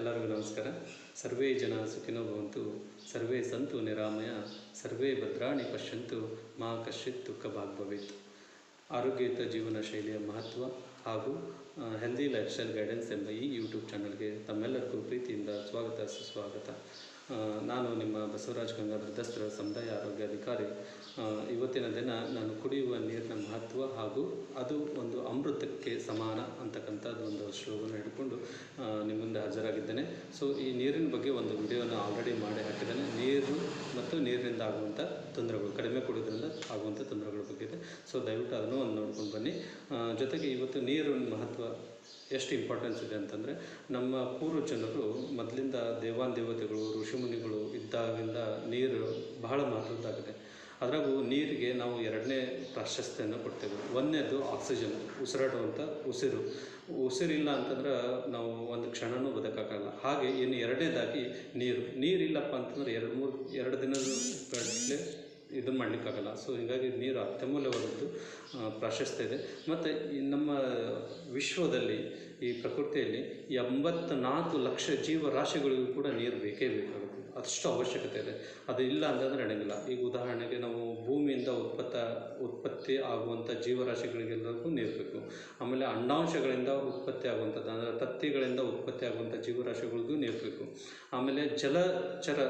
ಎಲ್ಲರಿಗೂ ನಮಸ್ಕಾರ. ಸರ್ವೇ ಜನ ಸುಖಿನೋ ಭವಂತು, ಸರ್ವೇ ಸಂತು ನಿರಾಮಯ, ಸರ್ವೇ ಭದ್ರಾಣಿ ಪಶ್ಯಂತು, ಮಾ ಕಶ್ಚಿತ್ ದುಃಖ ಭಾಗ್ ಭವೇತ್ ಆರೋಗ್ಯಯುತ ಜೀವನ ಶೈಲಿಯ ಮಹತ್ವ ಹಾಗೂ ಹೆಲ್ದಿ ಲೈಫ್ ಸ್ಟೈಲ್ ಗೈಡೆನ್ಸ್ ಎಂಬ ಈ ಯೂಟ್ಯೂಬ್ ಚಾನಲ್ಗೆ ತಮ್ಮೆಲ್ಲರಿಗೂ ಪ್ರೀತಿಯಿಂದ ಸ್ವಾಗತ, ಸುಸ್ವಾಗತ. ನಾನು ನಿಮ್ಮ ಬಸವರಾಜ್ ಗಂಗಾ ವೃದ್ಧಾಶ್ರಮ ಸಮುದಾಯ ಆರೋಗ್ಯ ಅಧಿಕಾರಿ. ಇವತ್ತಿನ ದಿನ ನಾನು ಕುಡಿಯುವ ನೀರಿನ ಮಹತ್ವ ಹಾಗೂ ಅದು ಒಂದು ಅಮೃತಕ್ಕೆ ಸಮಾನ ಅಂತಕ್ಕಂಥದ್ದು ಒಂದು ಶ್ಲೋಗನ ಹಿಡ್ಕೊಂಡು ನಿಮ್ಮ ಮುಂದೆ ಹಾಜರಾಗಿದ್ದೇನೆ. ಸೊ ಈ ನೀರಿನ ಬಗ್ಗೆ ಒಂದು ವಿಡಿಯೋನ ಆಲ್ರೆಡಿ ಮಾಡಿ ಹಾಕಿದ್ದೇನೆ. ನೀರು ಮತ್ತು ನೀರಿನಿಂದ ಆಗುವಂಥ ತೊಂದರೆಗಳು, ಕಡಿಮೆ ಕುಡಿಯೋದ್ರಿಂದ ಆಗುವಂಥ ತೊಂದರೆಗಳ ಬಗ್ಗೆ ಇದೆ. ಸೊ ದಯವಿಟ್ಟು ಅದನ್ನು ಒಂದು ನೋಡ್ಕೊಂಡು ಬನ್ನಿ. ಜೊತೆಗೆ ಇವತ್ತು ನೀರಿನ ಮಹತ್ವ ಎಷ್ಟು ಇಂಪಾರ್ಟೆನ್ಸ್ ಇದೆ ಅಂತಂದರೆ ನಮ್ಮ ಪೂರ್ವ ಜನರು ಮೊದಲಿಂದ ದೇವಾನ್ ದೇವತೆಗಳು, ಋಷಿಮುನಿಗಳು ಇದ್ದಾಗಿಂದ ನೀರು ಬಹಳ ಮಹತ್ವದ್ದಾಗಿದೆ. ಅದರಾಗೂ ನೀರಿಗೆ ನಾವು ಎರಡನೇ ಪ್ರಾಶಸ್ತ್ಯನ ಕೊಡ್ತೇವೆ. ಒಂದನೇದು ಆಕ್ಸಿಜನ್ ಉಸಿರಾಡುವಂಥ ಉಸಿರು. ಉಸಿರಿಲ್ಲ ಅಂತಂದ್ರೆ ನಾವು ಒಂದು ಕ್ಷಣನೂ ಬದುಕಾಗಲ್ಲ ಹಾಗೆ ಇನ್ನು ಎರಡನೇದಾಗಿ ನೀರು. ನೀರಿಲ್ಲಪ್ಪ ಅಂತಂದ್ರೆ ಎರಡು ಮೂರು, ಎರಡು ದಿನದ ಇದನ್ನು ಮಾಡಲಿಕ್ಕಾಗಲ್ಲ. ಸೊ ಹೀಗಾಗಿ ನೀರು ಅತ್ಯಮೂಲ್ಯವಾದದ್ದು ಪ್ರಾಶಸ್ತ್ಯ ಇದೆ. ಮತ್ತು ನಮ್ಮ ವಿಶ್ವದಲ್ಲಿ, ಈ ಪ್ರಕೃತಿಯಲ್ಲಿ ಎಂಬತ್ನಾಲ್ಕು ಲಕ್ಷ ಜೀವರಾಶಿಗಳಿಗೂ ಕೂಡ ನೀರು ಬೇಕೇ ಬೇಕಾಗುತ್ತೆ. ಅಷ್ಟು ಅವಶ್ಯಕತೆ ಇದೆ. ಅದು ಇಲ್ಲ ಅಂತಂದರೆ ನಡೆಯಂಗಿಲ್ಲ ಈಗ ಉದಾಹರಣೆಗೆ ನಾವು ಭೂಮಿಯಿಂದ ಉತ್ಪತ್ತ, ಉತ್ಪತ್ತಿ ಆಗುವಂಥ ಜೀವರಾಶಿಗಳಿಗೆಲ್ಲರಿಗೂ ನೀರು ಬೇಕು. ಆಮೇಲೆ ಅಂಡಾಂಶಗಳಿಂದ ಉತ್ಪತ್ತಿ ಆಗುವಂಥದ್ದು, ಅಂದರೆ ತತ್ತಿಗಳಿಂದ ಉತ್ಪತ್ತಿ ಆಗುವಂಥ ಜೀವರಾಶಿಗಳಿಗೂ ನೀರು ಬೇಕು. ಆಮೇಲೆ ಜಲಚರ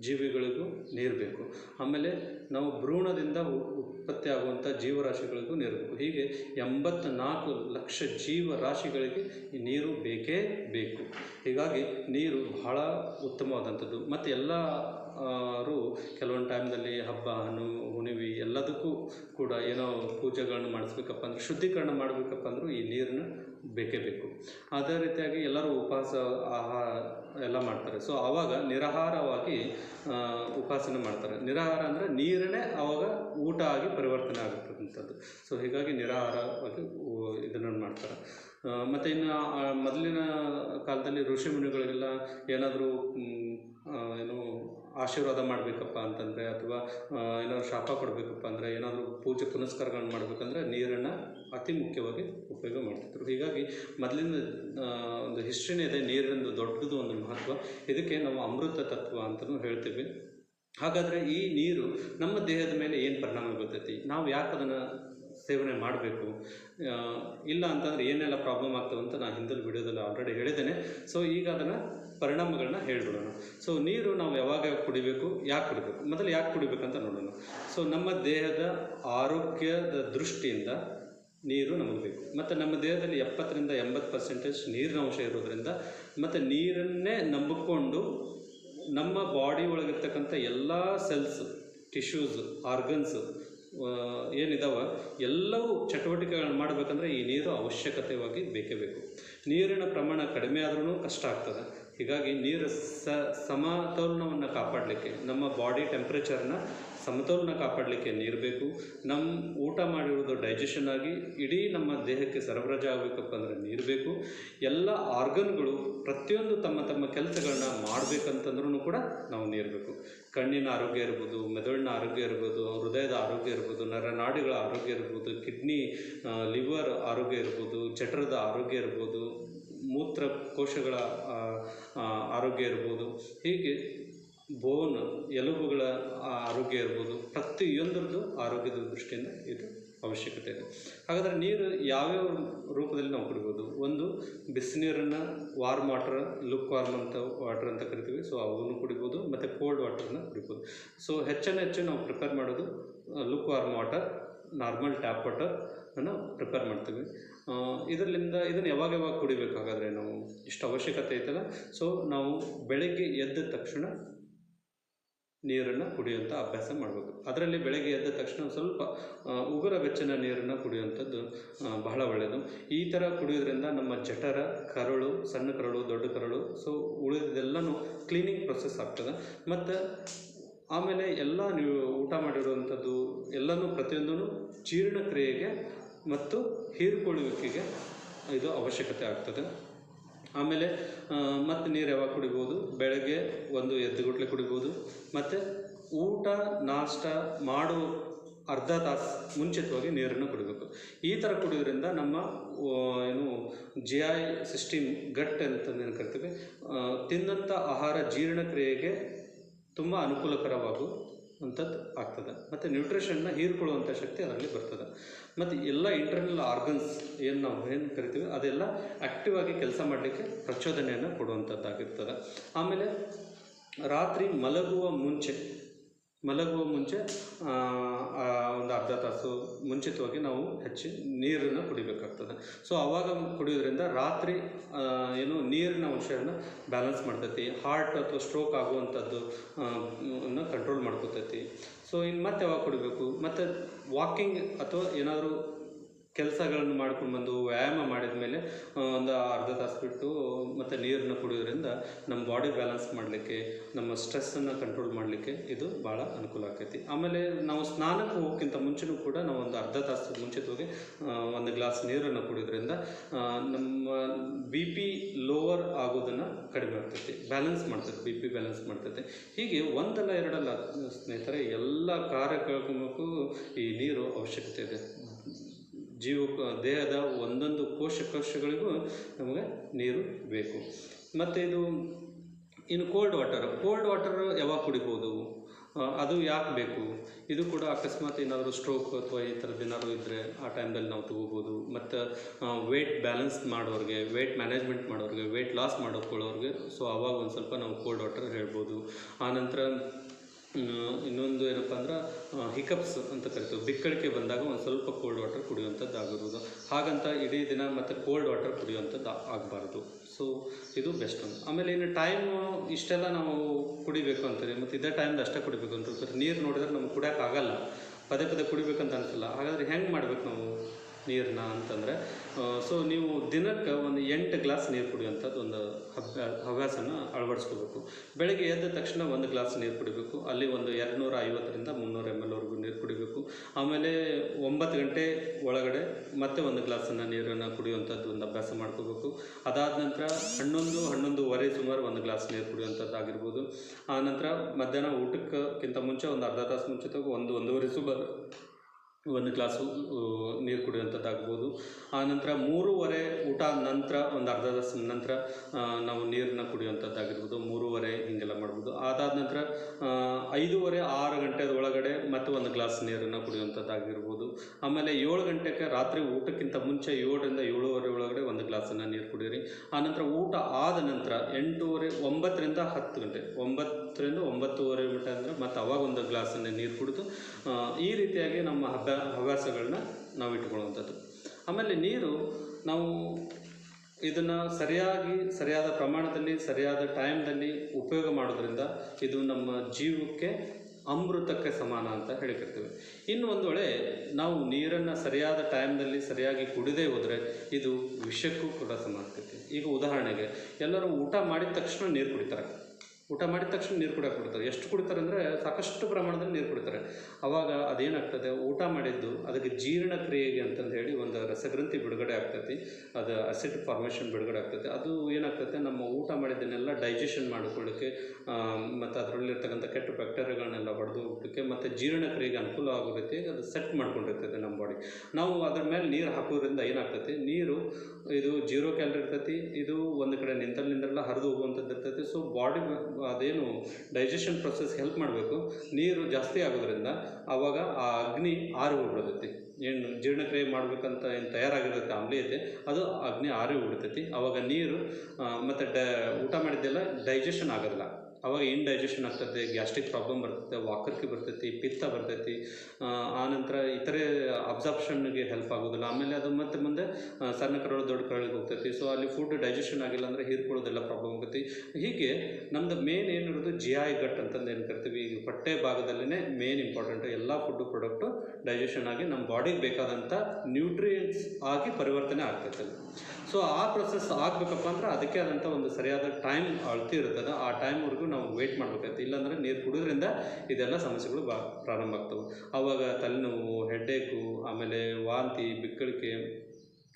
ಜೀವಿಗಳಿಗೂ ನೀರು ಬೇಕು. ಆಮೇಲೆ ನಾವು ಭ್ರೂಣದಿಂದ ಉತ್ಪತ್ತಿ ಆಗುವಂಥ ಜೀವರಾಶಿಗಳಿಗೂ ನೀರು ಬೇಕು. ಹೀಗೆ ಎಂಬತ್ನಾಲ್ಕು ಲಕ್ಷ ಜೀವರಾಶಿಗಳಿಗೆ ಈ ನೀರು ಬೇಕೇ ಬೇಕು. ಹೀಗಾಗಿ ನೀರು ಬಹಳ ಉತ್ತಮವಾದಂಥದ್ದು. ಮತ್ತು ಎಲ್ಲ ರು ಕೆಲವೊಂದು ಟೈಮ್ನಲ್ಲಿ ಹಬ್ಬ ಹನು ಹುಣಿವಿ ಎಲ್ಲದಕ್ಕೂ ಕೂಡ ಏನೋ ಪೂಜೆಗಳನ್ನು ಮಾಡಿಸ್ಬೇಕಪ್ಪ ಅಂದ್ರೆ, ಶುದ್ಧೀಕರಣ ಮಾಡಬೇಕಪ್ಪ ಅಂದರೂ ಈ ನೀರನ್ನು ಬೇಕೇ ಬೇಕು. ಅದೇ ರೀತಿಯಾಗಿ ಎಲ್ಲರೂ ಉಪವಾಸ, ಆಹಾರ ಎಲ್ಲ ಮಾಡ್ತಾರೆ. ಸೊ ಆವಾಗ ನಿರಾಹಾರವಾಗಿ ಉಪಾಸನೆ ಮಾಡ್ತಾರೆ. ನಿರಾಹಾರ ಅಂದರೆ ನೀರನ್ನೇ ಆವಾಗ ಊಟ ಆಗಿ ಪರಿವರ್ತನೆ ಆಗುತ್ತಂಥದ್ದು ಸೊ ಹೀಗಾಗಿ ನಿರಾಹಾರವಾಗಿ ಇದನ್ನು ಮಾಡ್ತಾರೆ. ಮತ್ತು ಇನ್ನು ಮೊದಲಿನ ಕಾಲದಲ್ಲಿ ಋಷಿ ಮುನಿಗಳಿಗೆಲ್ಲ ಏನಾದರೂ ಏನು ಆಶೀರ್ವಾದ ಮಾಡಬೇಕಪ್ಪ ಅಂತಂದರೆ, ಅಥವಾ ಏನಾದರೂ ಶಾಪ ಕೊಡಬೇಕಪ್ಪ ಅಂದರೆ, ಏನಾದರೂ ಪೂಜೆ ಪುನಸ್ಕಾರಗಳನ್ನ ಮಾಡಬೇಕಂದ್ರೆ ನೀರನ್ನು ಅತಿ ಮುಖ್ಯವಾಗಿ ಉಪಯೋಗ ಮಾಡ್ತಿದ್ರು. ಹೀಗಾಗಿ ಮೊದಲಿನ ಒಂದು ಹಿಸ್ಟ್ರಿನೇ ಇದೆ ನೀರಿಂದು ದೊಡ್ಡದು ಒಂದು ಮಹತ್ವ. ಇದಕ್ಕೆ ನಾವು ಅಮೃತ ತತ್ವ ಅಂತಲೂ ಹೇಳ್ತೀವಿ. ಹಾಗಾದರೆ ಈ ನೀರು ನಮ್ಮ ದೇಹದ ಮೇಲೆ ಏನು ಪರಿಣಾಮ ಬೀರ್ತೈತಿ? ನಾವು ಯಾಕೆ ಅದನ್ನು ಸೇವನೆ ಮಾಡಬೇಕು. ಇಲ್ಲ ಅಂತಂದರೆ ಏನೆಲ್ಲ ಪ್ರಾಬ್ಲಮ್ ಆಗ್ತವೆ ಅಂತ ನಾನು ಹಿಂದಿನ ವಿಡಿಯೋದಲ್ಲಿ ಆಲ್ರೆಡಿ ಹೇಳಿದ್ದೇನೆ. ಸೊ ಈಗ ಅದನ್ನು ಪರಿಣಾಮಗಳನ್ನ ಹೇಳ್ಬಿಡೋಣ. ಸೊ ನೀರು ನಾವು ಯಾವಾಗ ಕುಡಿಬೇಕು, ಯಾಕೆ ಕುಡಿಬೇಕು? ಮೊದಲು ಯಾಕೆ ಕುಡಿಬೇಕಂತ ನೋಡೋಣ. ಸೊ ನಮ್ಮ ದೇಹದ ಆರೋಗ್ಯದ ದೃಷ್ಟಿಯಿಂದ ನೀರು ನಮಗೆ ಬೇಕು. ಮತ್ತು ನಮ್ಮ ದೇಹದಲ್ಲಿ ಎಪ್ಪತ್ತರಿಂದ ಎಂಬತ್ತು ಪರ್ಸೆಂಟೇಜ್ ನೀರಿನ ಅಂಶ ಇರೋದ್ರಿಂದ ಮತ್ತು ನೀರನ್ನೇ ನಂಬಿಕೊಂಡು ನಮ್ಮ ಬಾಡಿ ಒಳಗಿರ್ತಕ್ಕಂಥ ಎಲ್ಲ ಸೆಲ್ಸ್ ಟಿಶ್ಯೂಸ್ ಆರ್ಗನ್ಸ್ ಏನಿದಾವ? ಎಲ್ಲವೂ ಚಟುವಟಿಕೆಗಳನ್ನು ಮಾಡಬೇಕಂದ್ರೆ ಈ ನೀರು ಅವಶ್ಯಕತೆವಾಗಿ ಬೇಕೇ ಬೇಕು. ನೀರಿನ ಪ್ರಮಾಣ ಕಡಿಮೆ ಆದ್ರೂ ಕಷ್ಟ ಆಗ್ತದೆ. ಹೀಗಾಗಿ ನೀರು ಸ, ಸಮತೋಲನವನ್ನು ಕಾಪಾಡಲಿಕ್ಕೆ, ನಮ್ಮ ಬಾಡಿ ಟೆಂಪ್ರೇಚರ್ನ ಸಮತೋಲನ ಕಾಪಾಡಲಿಕ್ಕೆ ನೀರು ಬೇಕು. ನಮ್ಮ ಊಟ ಮಾಡಿರೋದು ಡೈಜೆಷನ್ ಆಗಿ ಇಡೀ ನಮ್ಮ ದೇಹಕ್ಕೆ ಸರಬರಾಜು ಆಗಬೇಕಪ್ಪ ಅಂದರೆ ನೀರು ಬೇಕು. ಎಲ್ಲ ಆರ್ಗನ್ಗಳು ಪ್ರತಿಯೊಂದು ತಮ್ಮ ತಮ್ಮ ಕೆಲಸಗಳನ್ನ ಮಾಡಬೇಕಂತಂದ್ರೂ ಕೂಡ ನಾವು ನೀರು ಬೇಕು. ಕಣ್ಣಿನ ಆರೋಗ್ಯ ಇರ್ಬೋದು, ಮೆದುಳಿನ ಆರೋಗ್ಯ ಇರ್ಬೋದು, ಹೃದಯದ ಆರೋಗ್ಯ ಇರ್ಬೋದು ನರನಾಡಿಗಳ ಆರೋಗ್ಯ ಇರ್ಬೋದು ಕಿಡ್ನಿ ಲಿವರ್ ಆರೋಗ್ಯ ಇರ್ಬೋದು ಜಠರದ ಆರೋಗ್ಯ ಇರ್ಬೋದು ಮೂತ್ರ ಕೋಶಗಳ ಆ, ಆ, ಆರೋಗ್ಯ ಇರ್ಬೋದು. ಹೀಗೆ ಬೋನ್ ಎಲುಬುಗಳ ಆರೋಗ್ಯ ಇರ್ಬೋದು. ಪ್ರತಿಯೊಂದರದ್ದು ಆರೋಗ್ಯದ ದೃಷ್ಟಿಯಿಂದ ಇದು ಅವಶ್ಯಕತೆ ಇದೆ. ಹಾಗಾದರೆ ನೀರು ಯಾವ್ಯಾವ ರೂಪದಲ್ಲಿ ನಾವು ಕುಡಿಬೋದು? ಒಂದು ಬಿಸಿನೀರನ್ನು ವಾರ್ಮ್ ವಾಟರ್ ಲುಕ್ ವಾರ್ಮ್ ಅಂತ ವಾಟರ್ ಅಂತ ಕರಿತೀವಿ. ಸೊ ಅವನ್ನು ಕುಡಿಬೋದು ಮತ್ತು ಕೋಲ್ಡ್ ವಾಟರ್ನ ಕುಡಿಬೋದು. ಸೊ ಹೆಚ್ಚನ್ನು ಹೆಚ್ಚು ನಾವು ಪ್ರಿಪೇರ್ ಮಾಡೋದು lukewarm water normal tap water ಅನ್ನು ಪ್ರಿಪೇರ್ ಮಾಡ್ತೀವಿ. ಇದರಿಂದ ಇದನ್ನು ಯಾವಾಗ ಯಾವಾಗ ಕುಡಿಬೇಕು ಹಾಗಾದರೆ ನಾವು? ಇಷ್ಟು ಅವಶ್ಯಕತೆ ಐತಲ್ಲ? ಸೊ ನಾವು ಬೆಳಗ್ಗೆ ಎದ್ದ ತಕ್ಷಣ ನೀರನ್ನು ಕುಡಿಯುವಂಥ ಅಭ್ಯಾಸ ಮಾಡಬೇಕು. ಅದರಲ್ಲಿ ಬೆಳಗ್ಗೆ ಎದ್ದ ತಕ್ಷಣ ಸ್ವಲ್ಪ ಉಗುರ ಬೆಚ್ಚನ ನೀರನ್ನು ಕುಡಿಯುವಂಥದ್ದು ಬಹಳ ಒಳ್ಳೆಯದು ಈ ಥರ ಕುಡಿಯೋದ್ರಿಂದ ನಮ್ಮ ಜಠರ, ಕರಳು, ಸಣ್ಣ ಕರಳು, ದೊಡ್ಡ ಕರಳು ಸೊ ಉಳಿದೆಲ್ಲನೂ ಕ್ಲೀನಿಂಗ್ ಪ್ರೊಸೆಸ್ ಆಗ್ತದೆ. ಮತ್ತು ಆಮೇಲೆ ಎಲ್ಲ ನೀವು ಊಟ ಮಾಡಿರುವಂಥದ್ದು, ಎಲ್ಲನೂ ಪ್ರತಿಯೊಂದೂ ಜೀರ್ಣಕ್ರಿಯೆಗೆ ಮತ್ತು ಹೀರ್ಕೊಳ್ಳುವಿಕೆಗೆ ಇದು ಅವಶ್ಯಕತೆ ಆಗ್ತದೆ. ಆಮೇಲೆ ಮತ್ತು ನೀರು ಯಾವಾಗ ಕುಡಿಬೋದು? ಬೆಳಗ್ಗೆ ಒಂದು ಎದ್ದುಗುಟ್ಲೆ ಕುಡಿಬೋದು. ಮತ್ತು ಊಟ, ನಾಷ್ಟ ಮಾಡೋ ಅರ್ಧ ತಾಸು ಮುಂಚಿತವಾಗಿ ನೀರನ್ನು ಕುಡಿಬೇಕು. ಈ ಥರ ಕುಡಿಯೋದ್ರಿಂದ ನಮ್ಮ ಏನು ಜಿ ಐ ಸಿಸ್ಟಿಮ್ ಗಟ್ ಅಂತಂದೇನು ಕರಿತೀವಿ? ತಿನ್ನಂಥ ಆಹಾರ ಜೀರ್ಣಕ್ರಿಯೆಗೆ ತುಂಬ ಅನುಕೂಲಕರವಾಗುವಂಥದ್ದು ಆಗ್ತದೆ. ಮತ್ತು ನ್ಯೂಟ್ರಿಷನ್ನ ಹೀರ್ಕೊಳ್ಳುವಂಥ ಶಕ್ತಿ ಅದರಲ್ಲಿ ಬರ್ತದೆ. ಮತ್ತು ಎಲ್ಲ ಇಂಟರ್ನಲ್ ಆರ್ಗನ್ಸ್ ಏನು ನಾವು ಏನು ಕರಿತೀವಿ, ಅದೆಲ್ಲ ಆ್ಯಕ್ಟಿವ್ ಆಗಿ ಕೆಲಸ ಮಾಡಲಿಕ್ಕೆ ಪ್ರಚೋದನೆಯನ್ನು ಕೊಡುವಂಥದ್ದಾಗಿರ್ತದೆ ಆಮೇಲೆ ರಾತ್ರಿ ಮಲಗುವ ಮುಂಚೆ ಮಲಗುವ ಮುಂಚೆ ಒಂದು ಅರ್ಧ ತಾಸು ಮುಂಚಿತವಾಗಿ ನಾವು ಹೆಚ್ಚು ನೀರನ್ನು ಕುಡಿಬೇಕಾಗ್ತದೆ. ಸೊ ಆವಾಗ ಕುಡಿಯೋದ್ರಿಂದ ರಾತ್ರಿ ಏನು ನೀರಿನ ಅಂಶವನ್ನು ಬ್ಯಾಲೆನ್ಸ್ ಮಾಡ್ತೈತಿ. ಹಾರ್ಟ್ ಅಥವಾ ಸ್ಟ್ರೋಕ್ ಆಗುವಂಥದ್ದು ಕಂಟ್ರೋಲ್ ಮಾಡ್ಕೋತೈತಿ. ಸೊ ಇನ್ನು ಮತ್ತೆ ಯಾವಾಗ ಕುಡಿಬೇಕು? ಮತ್ತು ವಾಕಿಂಗ್ ಅಥವಾ ಏನಾದರೂ ಕೆಲಸಗಳನ್ನು ಮಾಡ್ಕೊಂಡು ಬಂದು ವ್ಯಾಯಾಮ ಮಾಡಿದ ಮೇಲೆ ಒಂದು ಅರ್ಧ ತಾಸು ಬಿಟ್ಟು, ಮತ್ತು ನೀರನ್ನು ಕುಡಿಯೋದ್ರಿಂದ ನಮ್ಮ ಬಾಡಿ ಬ್ಯಾಲೆನ್ಸ್ ಮಾಡಲಿಕ್ಕೆ, ನಮ್ಮ ಸ್ಟ್ರೆಸ್ಸನ್ನು ಕಂಟ್ರೋಲ್ ಮಾಡಲಿಕ್ಕೆ ಇದು ಭಾಳ ಅನುಕೂಲ ಆಕೈತಿ. ಆಮೇಲೆ ನಾವು ಸ್ನಾನಕ್ಕೆ ಹೋಗೋಕ್ಕಿಂತ ಮುಂಚೆನೂ ಕೂಡ ನಾವು ಒಂದು ಅರ್ಧ ತಾಸು ಮುಂಚಿತವಾಗಿ ಒಂದು ಗ್ಲಾಸ್ ನೀರನ್ನು ಕುಡಿಯೋದ್ರಿಂದ ನಮ್ಮ ಬಿ ಪಿ ಲೋವರ್ ಆಗೋದನ್ನು ಕಡಿಮೆ ಆಗ್ತೈತಿ. ಬ್ಯಾಲೆನ್ಸ್ ಮಾಡ್ತೈತೆ ಬಿ ಪಿ ಬ್ಯಾಲೆನ್ಸ್ ಮಾಡ್ತೈತೆ. ಹೀಗೆ ಒಂದಲ್ಲ ಎರಡಲ್ಲ ಸ್ನೇಹಿತರೆ, ಎಲ್ಲ ಕಾರ್ಯಕ್ರಮಕ್ಕೂ ಈ ನೀರು ಅವಶ್ಯಕತೆ ಇದೆ. ಜೀವ ದೇಹದ ಒಂದೊಂದು ಕೋಶಕೋಶಗಳಿಗೂ ನಮಗೆ ನೀರು ಬೇಕು. ಮತ್ತು ಇದು ಇನ್ನು ಕೋಲ್ಡ್ ವಾಟರ್ ಕೋಲ್ಡ್ ವಾಟರ್ ಯಾವಾಗ ಕುಡಿಬೋದು? ಅದು ಯಾಕೆ ಬೇಕು? ಇದು ಕೂಡ ಅಕಸ್ಮಾತ್ ಏನಾದರೂ ಸ್ಟ್ರೋಕ್ ಅಥವಾ ಈ ಥರದ್ದು ಏನಾದರೂ ಇದ್ದರೆ ಆ ಟೈಮ್ದಲ್ಲಿ ನಾವು ತಗೋಬೋದು. ಮತ್ತು ವೆಯ್ಟ್ ಬ್ಯಾಲೆನ್ಸ್ ಮಾಡೋರಿಗೆ ವೆಯ್ಟ್ ಮ್ಯಾನೇಜ್ಮೆಂಟ್ ಮಾಡೋರಿಗೆ ವೆಯ್ಟ್ ಲಾಸ್ ಮಾಡಿಕೊಳ್ಳೋರಿಗೆ ಸೊ ಆವಾಗ ಒಂದು ಸ್ವಲ್ಪ ನಾವು ಕೋಲ್ಡ್ ವಾಟರ್ ಹೇಳ್ಬೋದು. ಆನಂತರ ಇನ್ನೊಂದು ಏನಪ್ಪ ಅಂದ್ರೆ ಹಿಕಪ್ಸ್ ಅಂತ ಕರಿತೀವಿ. ಬಿಕ್ಕಳಿಕೆ ಬಂದಾಗ ಒಂದು ಸ್ವಲ್ಪ ಕೋಲ್ಡ್ ವಾಟರ್ ಕುಡಿಯುವಂಥದ್ದು ಆಗಿರ್ಬೋದು ಹಾಗಂತ ಇಡೀ ದಿನ ಮತ್ತು ಕೋಲ್ಡ್ ವಾಟರ್ ಕುಡಿಯುವಂಥದ್ದು ಆಗಬಾರ್ದು. ಸೊ ಇದು ಬೆಸ್ಟ್ ಒಂದು ಆಮೇಲೆ ಇನ್ನು ಟೈಮ್ ಇಷ್ಟೆಲ್ಲ ನಾವು ಕುಡಿಬೇಕು ಅಂತಾರೆ. ಮತ್ತು ಇದೇ ಟೈಮ್ದು ಅಷ್ಟೇ ಕುಡಿಬೇಕು ಅಂತ ನೀರು ನೋಡಿದ್ರೆ ನಮ್ಗೆ ಕುಡಿಯೋಕ್ಕಾಗಲ್ಲ ಪದೇ ಪದೇ ಕುಡಿಬೇಕಂತ ಅನಿಸಲ್ಲ. ಹಾಗಾದ್ರೆ ಹೆಂಗೆ ಮಾಡ್ಬೇಕು ನಾವು? ನೀರನ್ನ ಅಂತಂದರೆ ಸೊ ನೀವು ದಿನಕ್ಕೆ ಒಂದು ಎಂಟು ಗ್ಲಾಸ್ ನೀರು ಕುಡಿಯುವಂಥದ್ದು ಒಂದು ಹವ್ಯಾ ಹವ್ಯಾಸನ ಅಳವಡಿಸ್ಕೋಬೇಕು. ಬೆಳಗ್ಗೆ ಎದ್ದ ತಕ್ಷಣ ಒಂದು ಗ್ಲಾಸ್ ನೀರು ಕುಡಿಬೇಕು, ಅಲ್ಲಿ ಒಂದು ಎರಡುನೂರ ಐವತ್ತರಿಂದ ಮುನ್ನೂರು ಎಂ ವರೆಗೂ ನೀರು ಕುಡಿಬೇಕು. ಆಮೇಲೆ ಒಂಬತ್ತು ಗಂಟೆ ಒಳಗಡೆ ಮತ್ತೆ ಒಂದು ಗ್ಲಾಸನ್ನು ನೀರನ್ನು ಕುಡಿಯುವಂಥದ್ದು ಒಂದು ಅಭ್ಯಾಸ ಮಾಡ್ಕೋಬೇಕು. ಅದಾದ ನಂತರ ಹನ್ನೊಂದು, ಹನ್ನೊಂದುವರೆ ಸುಮಾರು ಒಂದು ಗ್ಲಾಸ್ ನೀರು ಕುಡಿಯುವಂಥದ್ದು ಆಗಿರ್ಬೋದು ಆನಂತರ ಮಧ್ಯಾಹ್ನ ಊಟಕ್ಕಿಂತ ಮುಂಚೆ ಒಂದು ಅರ್ಧ ತಾಸು ಮುಂಚೆ ತಗೋ, ಒಂದು ಒಂದೂವರೆ ಸುಮಾರು ಒಂದು ಗ್ಲಾಸು ನೀರು ಕುಡಿಯುವಂಥದ್ದಾಗ್ಬೋದು. ಆನಂತರ ಮೂರುವರೆ ಊಟ ನಂತರ, ಒಂದು ಅರ್ಧ ತಾಸಿನ ನಂತರ ನಾವು ನೀರನ್ನ ಕುಡಿಯುವಂಥದ್ದಾಗಿರ್ಬೋದು. ಮೂರುವರೆ ಹೀಗೆಲ್ಲ ಮಾಡ್ಬೋದು. ಅದಾದ ನಂತರ ಐದೂವರೆ ಆರು ಗಂಟೆದ ಒಳಗಡೆ ಮತ್ತೆ ಒಂದು ಗ್ಲಾಸ್ ನೀರನ್ನು ಕುಡಿಯುವಂಥದ್ದಾಗಿರ್ಬೋದು. ಆಮೇಲೆ ಏಳು ಗಂಟೆಗೆ ರಾತ್ರಿ ಊಟಕ್ಕಿಂತ ಮುಂಚೆ ಏಳರಿಂದ ಏಳುವರೆ ಒಳಗಡೆ ಒಂದು ಗ್ಲಾಸನ್ನು ನೀರು ಕುಡಿಯಿರಿ. ಆನಂತರ ಊಟ ಆದ ನಂತರ ಎಂಟೂವರೆ, ಒಂಬತ್ತರಿಂದ ಹತ್ತು ಗಂಟೆ, ಒಂಬತ್ತರಿಂದ ಒಂಬತ್ತುವರೆ ಮಟ್ಟ ಅಂದರೆ ಮತ್ತು ಅವಾಗ ಒಂದು ಗ್ಲಾಸನ್ನು ನೀರು ಕುಡಿದು ಈ ರೀತಿಯಾಗಿ ನಮ್ಮ ಹಬ್ಬ, ಹವ್ಯಾಸಗಳನ್ನ ನಾವು ಇಟ್ಕೊಳ್ಳುವಂಥದ್ದು ಆಮೇಲೆ ನೀರು ನಾವು ಇದನ್ನು ಸರಿಯಾಗಿ, ಸರಿಯಾದ ಪ್ರಮಾಣದಲ್ಲಿ, ಸರಿಯಾದ ಟೈಮ್ದಲ್ಲಿ ಉಪಯೋಗ ಮಾಡೋದ್ರಿಂದ ಇದು ನಮ್ಮ ಜೀವಕ್ಕೆ ಅಮೃತಕ್ಕೆ ಸಮಾನ ಅಂತ ಹೇಳಿಕಿರ್ತೀವಿ ಇನ್ನು ಒಂದು ವೇಳೆ ನಾವು ನೀರನ್ನು ಸರಿಯಾದ ಟೈಮ್ನಲ್ಲಿ ಸರಿಯಾಗಿ ಕುಡಿದೇ ಹೋದರೆ ಇದು ವಿಷಕ್ಕೂ ಕೂಡ ಸಮ ಆಗ್ತೈತಿ. ಈಗ ಉದಾಹರಣೆಗೆ ಎಲ್ಲರೂ ಊಟ ಮಾಡಿದ ತಕ್ಷಣ ನೀರು ಕುಡಿತಾರೆ. ಊಟ ಮಾಡಿದ ತಕ್ಷಣ ನೀರು ಕುಡಿಯೋಕೆ ಕೊಡ್ತಾರೆ ಎಷ್ಟು ಕುಡಿತಾರೆ ಅಂದರೆ ಸಾಕಷ್ಟು ಪ್ರಮಾಣದಲ್ಲಿ ನೀರು ಕುಡಿತಾರೆ. ಅವಾಗ ಅದೇನಾಗ್ತದೆ, ಊಟ ಮಾಡಿದ್ದು ಅದಕ್ಕೆ ಜೀರ್ಣಕ್ರಿಯೆಗೆ ಅಂತಂದು ಹೇಳಿ ಒಂದು ರಸಗ್ರಂಥಿ ಬಿಡುಗಡೆ ಆಗ್ತೈತಿ. ಅದು ಅಸಿಡ್ ಫಾರ್ಮೇಷನ್ ಬಿಡುಗಡೆ ಆಗ್ತೈತಿ. ಅದು ಏನಾಗ್ತೈತೆ, ನಮ್ಮ ಊಟ ಮಾಡಿದ್ದನ್ನೆಲ್ಲ ಡೈಜೆಷನ್ ಮಾಡಿಕೊಳ್ಳಿಕ್ಕೆ ಮತ್ತು ಅದರಲ್ಲಿರ್ತಕ್ಕಂಥ ಕೆಟ್ಟ ಬ್ಯಾಕ್ಟೀರಿಯಾಗಳನ್ನೆಲ್ಲ ಹೊಡೆದು ಹೋಗ್ಲಿಕ್ಕೆ ಮತ್ತು ಜೀರ್ಣಕ್ರಿಯೆಗೆ ಅನುಕೂಲ ಆಗೋ ರೀತಿಯಾಗಿ ಅದು ಸೆಟ್ ಮಾಡ್ಕೊಂಡಿರ್ತೈತೆ ನಮ್ಮ ಬಾಡಿ ನಾವು ಅದ್ರ ಮೇಲೆ ನೀರು ಹಾಕೋದ್ರಿಂದ ಏನಾಗ್ತೈತಿ, ನೀರು ಇದು ಜೀರೋ ಕ್ಯಾಲರಿ ಇರ್ತೈತಿ, ಇದು ಒಂದು ಕಡೆ ನಿಂತಲ್ಲಿ ನಿಂತಲ್ಲ ಹರಿದು ಹೋಗುವಂಥದ್ದು ಇರ್ತೈತಿ ಸೊ ಬಾಡಿ ಅದೇನು ಡೈಜೆಷನ್ ಪ್ರೊಸೆಸ್ ಹೆಲ್ಪ್ ಮಾಡಬೇಕು. ನೀರು ಜಾಸ್ತಿ ಆಗೋದ್ರಿಂದ ಆವಾಗ ಆ ಅಗ್ನಿ ಆರಿ ಹೋಗ್ಬಿಡ್ತೈತಿ. ಏನು ಜೀರ್ಣಕ್ರಿಯೆ ಮಾಡಬೇಕಂತ ಏನು ತಯಾರಾಗಿರುತ್ತೆ ಆಮ್ಲೀಯತೆ ಅದು ಅಗ್ನಿ ಆರಿ ಹೋಗ್ಬಿಡ್ತೈತಿ. ಆವಾಗ ನೀರು ಮತ್ತು ಡ, ಊಟ ಮಾಡಿದ್ದೆಲ್ಲ ಡೈಜೆಷನ್ ಆಗೋದಿಲ್ಲ. ಅವಾಗ ಇಂಡೈಜೆಷನ್ ಆಗ್ತದೆ ಗ್ಯಾಸ್ಟ್ರಿಕ್ ಪ್ರಾಬ್ಲಮ್ ಬರ್ತೈತೆ ವಾಕರ್ಕಿ ಬರ್ತೈತಿ, ಪಿತ್ತ ಬರ್ತೈತಿ ಆನಂತರ ಇತರೆ ಅಬ್ಸಾರ್ಪ್ಷನ್ಗೆ ಹೆಲ್ಪ್ ಆಗೋದಿಲ್ಲ. ಆಮೇಲೆ ಅದು ಮತ್ತೆ ಮುಂದೆ ಸಣ್ಣ ಕರಳು ದೊಡ್ಡ ಕರಳಿಗೆ ಹೋಗ್ತೈತಿ. ಸೊ ಅಲ್ಲಿ ಫುಡ್ ಡೈಜೆಷನ್ ಆಗಿಲ್ಲ ಅಂದರೆ ಹೀರ್ಕೊಳ್ಳೋದೆಲ್ಲ ಪ್ರಾಬ್ಲಮ್ ಆಗುತ್ತೆ. ಹೀಗೆ ನಮ್ದು ಮೇನ್ ಏನಿರೋದು ಜಿ ಐ ಗಟ್ ಅಂತಂದು ಏನು ಕರಿತೀವಿ, ಈಗ ಹೊಟ್ಟೆ ಭಾಗದಲ್ಲೇ ಮೇನ್ ಇಂಪಾರ್ಟೆಂಟ್ ಎಲ್ಲ ಫುಡ್ ಪ್ರಾಡಕ್ಟು ಡೈಜೆಷನ್ ಆಗಿ ನಮ್ಮ ಬಾಡಿಗೆ ಬೇಕಾದಂಥ ನ್ಯೂಟ್ರಿಯೆಂಟ್ಸ್ ಆಗಿ ಪರಿವರ್ತನೆ ಆಗ್ತೈತೆ ಸೊ ಆ ಪ್ರೊಸೆಸ್ ಆಗಬೇಕಪ್ಪ ಅಂದ್ರೆ ಅದಕ್ಕೆ ಆದಂಥ ಒಂದು ಸರಿಯಾದ ಟೈಮ್ ಅಳ್ತಿ ಇರ್ತದೆ. ಆ ಟೈಮ್ವರೆಗೂ ನಾವು ವೆಯ್ಟ್ ಮಾಡ್ಬೇಕಾಗುತ್ತೆ ಇಲ್ಲಾಂದರೆ ನೀರು ಕುಡಿಯೋದ್ರಿಂದ ಇದೆಲ್ಲ ಸಮಸ್ಯೆಗಳು ಬಾ ಪ್ರಾರಂಭ ಆಗ್ತವೆ. ಆವಾಗ ತಲೆನೋವು ಹೆಡ್ಡೇಕು ಆಮೇಲೆ ವಾಂತಿ, ಬಿಕ್ಕಳಿಕೆ,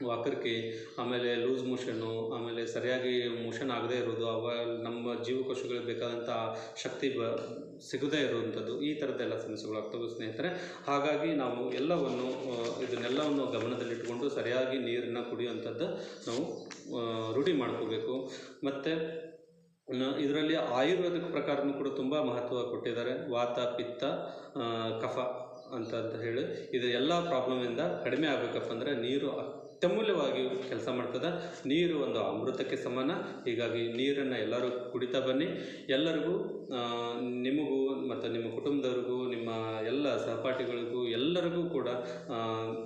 ವಾಕರಿಕೆ, ಆಮೇಲೆ ಲೂಸ್ ಮೋಷನ್ನು ಆಮೇಲೆ ಸರಿಯಾಗಿ ಮೋಷನ್ ಆಗದೇ ಇರೋದು, ಅವ ನಮ್ಮ ಜೀವಕೋಶಗಳಿಗೆ ಬೇಕಾದಂಥ ಶಕ್ತಿ ಬ ಸಿಗದೇ ಇರುವಂಥದ್ದು, ಈ ಥರದ್ದೆಲ್ಲ ಸಮಸ್ಯೆಗಳು ಆಗ್ತವೆ ಸ್ನೇಹಿತರೆ. ಹಾಗಾಗಿ ನಾವು ಎಲ್ಲವನ್ನು ಇದನ್ನೆಲ್ಲವನ್ನು ಗಮನದಲ್ಲಿಟ್ಟುಕೊಂಡು ಸರಿಯಾಗಿ ನೀರನ್ನು ಕುಡಿಯುವಂಥದ್ದು ನಾವು ರೂಢಿ ಮಾಡ್ಕೋಬೇಕು. ಮತ್ತು ಇದರಲ್ಲಿ ಆಯುರ್ವೇದಿಕ್ ಪ್ರಕಾರನೂ ಕೂಡ ತುಂಬ ಮಹತ್ವ ಕೊಟ್ಟಿದ್ದಾರೆ. ವಾತ, ಪಿತ್ತ ಕಫ ಅಂತ ಅಂತ ಹೇಳಿ. ಇದು ಎಲ್ಲ ಪ್ರಾಬ್ಲಮಿಂದ ಕಡಿಮೆ ಆಗಬೇಕಪ್ಪ ಅಂದರೆ ನೀರು ಅತ್ಯಮೂಲ್ಯವಾಗಿ ಕೆಲಸ ಮಾಡ್ತದೆ. ನೀರು ಒಂದು ಅಮೃತಕ್ಕೆ ಸಮಾನ. ಹೀಗಾಗಿ ನೀರನ್ನು ಎಲ್ಲರೂ ಕುಡಿತಾ ಬನ್ನಿ. ಎಲ್ಲರಿಗೂ ನಿಮಗೂ ಮತ್ತು ನಿಮ್ಮ ಕುಟುಂಬದವ್ರಿಗೂ, ನಿಮ್ಮ ಎಲ್ಲ ಸಹಪಾಠಿಗಳಿಗೂ ಎಲ್ಲರಿಗೂ ಕೂಡ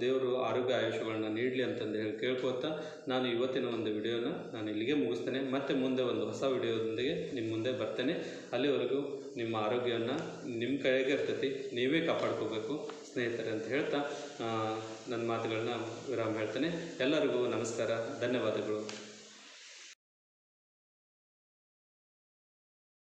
ದೇವರು ಆರೋಗ್ಯ ಆಯುಷ್ಯಗಳನ್ನ ನೀಡಲಿ ಅಂತಂದು ಹೇಳಿ ಕೇಳ್ಕೊತಾ ನಾನು ಇವತ್ತಿನ ಒಂದು ವಿಡಿಯೋನ ನಾನು ಇಲ್ಲಿಗೆ ಮುಗಿಸ್ತೇನೆ. ಮತ್ತೆ ಮುಂದೆ ಒಂದು ಹೊಸ ವಿಡಿಯೋದೊಂದಿಗೆ ನಿಮ್ಮ ಮುಂದೆ ಬರ್ತೇನೆ. ಅಲ್ಲಿವರೆಗೂ ನಿಮ್ಮ ಆರೋಗ್ಯವನ್ನು ನಿಮ್ಮ ಕೈಗೆ ಇರ್ತೈತಿ. ನೀವೇ ಕಾಪಾಡ್ಕೋಬೇಕು ಸ್ನೇಹಿತರೆ ಅಂತ ಹೇಳ್ತಾ ನನ್ನ ಮಾತುಗಳನ್ನ ವಿರಾಮ ಹೇಳ್ತೇನೆ. ಎಲ್ಲರಿಗೂ ನಮಸ್ಕಾರ. ಧನ್ಯವಾದಗಳು.